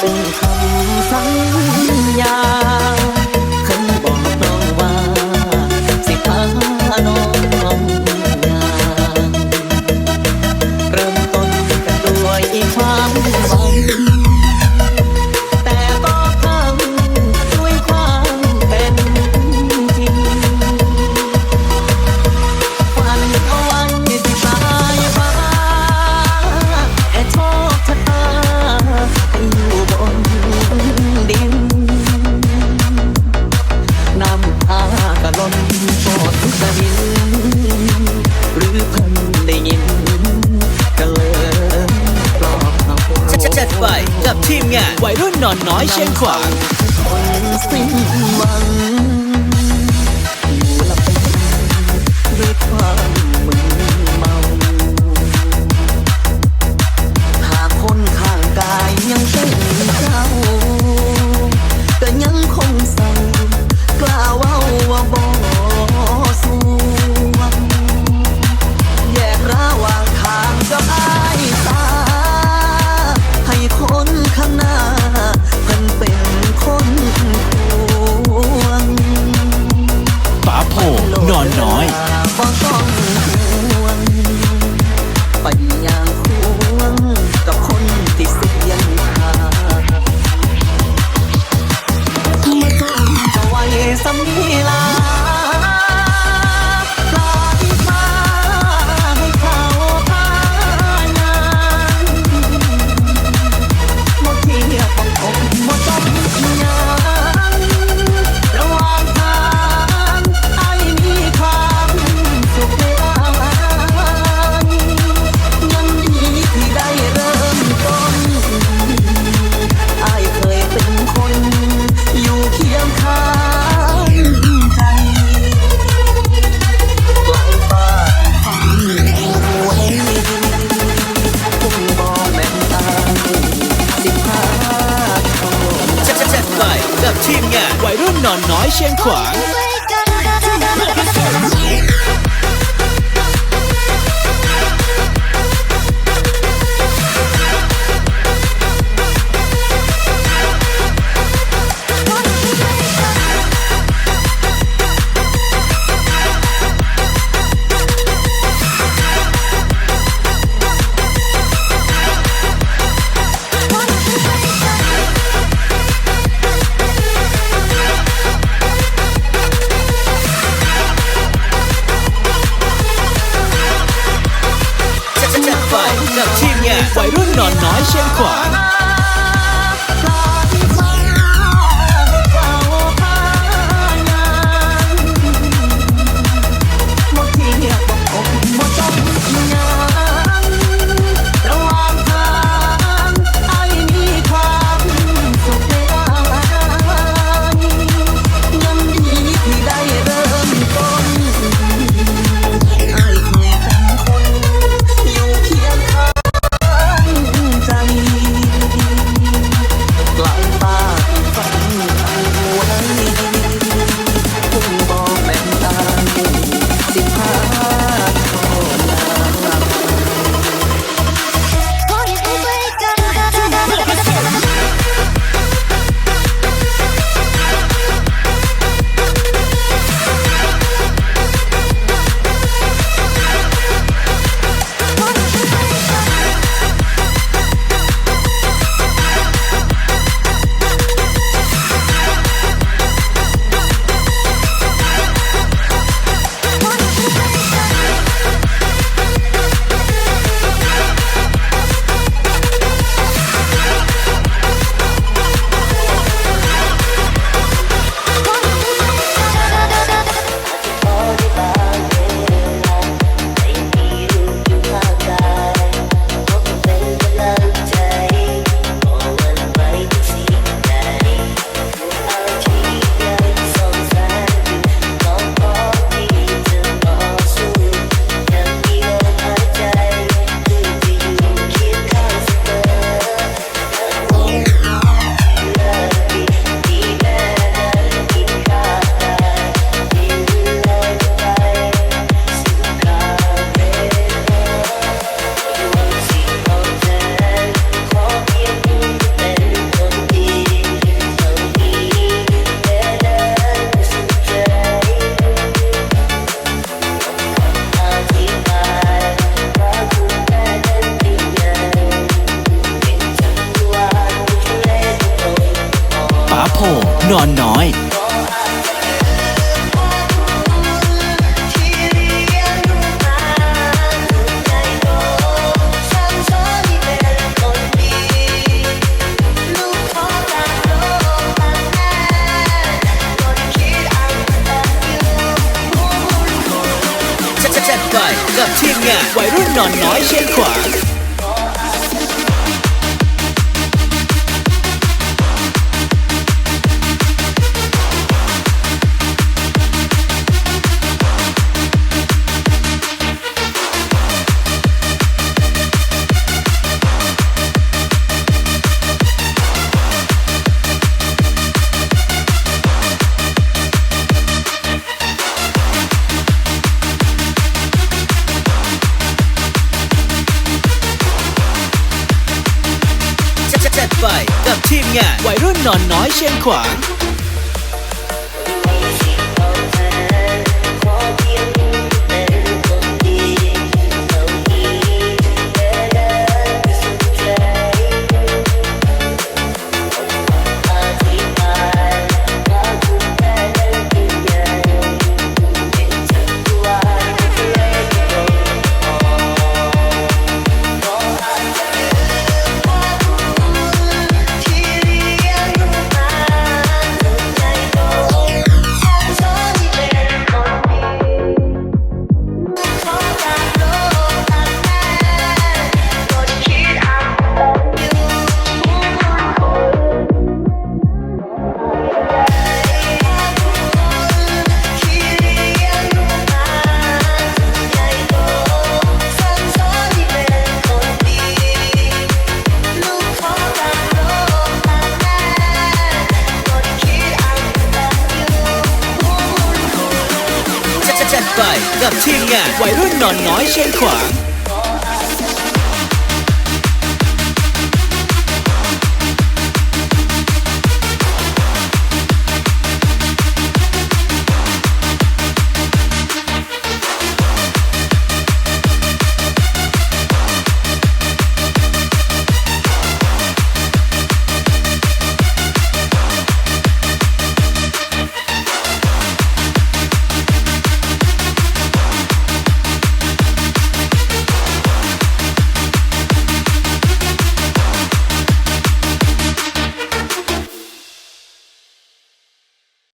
คำสัญญาเคยบอกน้องว่า สิพาน้องงาเริ่มต้นด้วยความหวัง ไป กับทีมงานวัยรุ่นนอนน้อยเชียงขวาง 先款。 นอนน้อยจัทีมงานวัยรุ่นนอนน้อยเชียงขวาง นอนน้อยเชียงขวาง จัดไปกับทีมงานวัยรุ่นนอนน้อยเชียงขวาง